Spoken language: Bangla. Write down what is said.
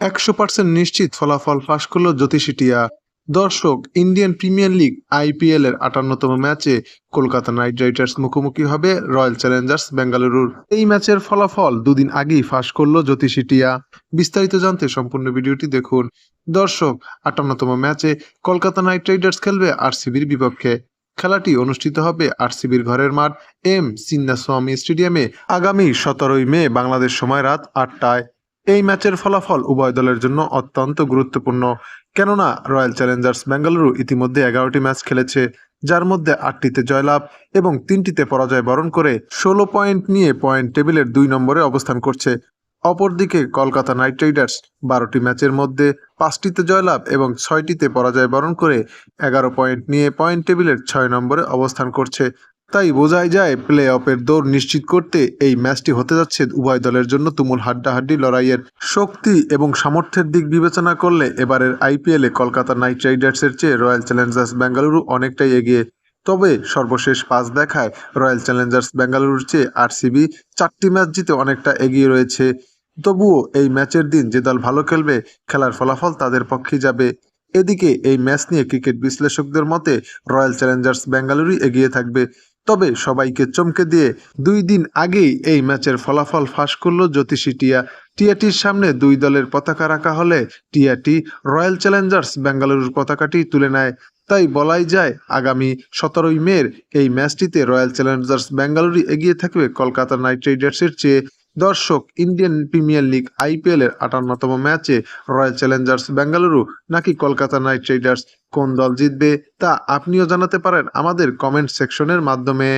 একশো পার্সেন্ট নিশ্চিত ফলাফল ফাঁস করল জ্যোতিষী টিয়া। দর্শক, ইন্ডিয়ান প্রিমিয়ার লিগ আইপিএল এর আটান্নতম ম্যাচে কলকাতা নাইট রাইডার্স মুখোমুখি হবে রয়্যাল চ্যালেঞ্জার্স বেঙ্গালুরুর। এই ম্যাচের ফলাফল দুদিন আগেই ফাঁস করল জ্যোতিষী টিয়া। বিস্তারিত জানতে সম্পূর্ণ ভিডিওটি দেখুন। দর্শক, আটান্নতম ম্যাচে কলকাতা নাইট রাইডার্স খেলবে আরসিবির বিপক্ষে। খেলাটি অনুষ্ঠিত হবে আরসিবির ঘরের মাঠ এম সিন্নাস্বামী স্টেডিয়ামে। আগামী সতেরোই মে, বাংলাদেশ সময় রাত আটটায়। এই ম্যাচের ফলাফল উভয় দলের জন্য অত্যন্ত গুরুত্বপূর্ণ। কেননা, রয়্যাল চ্যালেঞ্জার্স বেঙ্গালুরু ইতিমধ্যে এগারোটি ম্যাচ খেলেছে, যার মধ্যে আটটিতে জয়লাভ এবং তিনটিতে পরাজয় বরণ করে ষোলো পয়েন্ট নিয়ে পয়েন্ট টেবিলের দুই নম্বরে অবস্থান করছে। অপরদিকে কলকাতা নাইট রাইডার্স বারোটি ম্যাচের মধ্যে পাঁচটিতে জয়লাভ এবং ছয়টিতে পরাজয় বরণ করে এগারো পয়েন্ট নিয়ে পয়েন্ট টেবিলের ছয় নম্বরে অবস্থান করছে। তাই বোঝাই যায় প্লে অফের দৌড় নিশ্চিত করতে এই ম্যাচটি হতে যাচ্ছে উভয় দলের জন্য তুমুল হাড্ডাহাড্ডি লড়াইয়ের শক্তি এবং সামর্থ্যের দিক বিবেচনা করলে এবারের আইপিএলে কলকাতা নাইট রাইডার্সের চেয়ে রয়্যাল চ্যালেঞ্জার্স বেঙ্গালুরু অনেকটাই এগিয়ে। তবে সর্বশেষ পাঁচ দেখায় রয়্যাল চ্যালেঞ্জার্স বেঙ্গালুরুর চেয়ে আরসিবি চারটি ম্যাচ জিতে অনেকটা এগিয়ে রয়েছে। তবুও এই ম্যাচের দিন যে দল ভালো খেলবে, খেলার ফলাফল তাদের পক্ষে যাবে। এদিকে এই ম্যাচ নিয়ে ক্রিকেট বিশ্লেষকদের মতে রয়্যাল চ্যালেঞ্জার্স বেঙ্গালুরুই এগিয়ে থাকবে। তবে সবাইকে চমকে দিয়ে দুই দিন আগেই এই ম্যাচের ফলাফল ফাঁস করল জ্যোতিষী টিয়া। টিয়াটির সামনে দুই দলের পতাকা রাখা হলে টিয়াটি রয়্যাল চ্যালেঞ্জার্স বেঙ্গালুরুর পতাকাটি তুলে নেয়। তাই বলাই যায়, আগামী সতেরোই মের এই ম্যাচটিতে রয়্যাল চ্যালেঞ্জার্স বেঙ্গালুরু এগিয়ে থাকবে কলকাতা নাইট রাইডার্সের চেয়ে দর্শক, ইন্ডিয়ান প্রিমিয়ার লিগ আইপিএল এর আটান্নতম ম্যাচে রয়্যাল চ্যালেঞ্জার্স বেঙ্গালুরু নাকি কলকাতা নাইট রাইডার্স কোন দল জিতবে তা আপনিও জানাতে পারেন আমাদের কমেন্ট সেকশনের মাধ্যমে।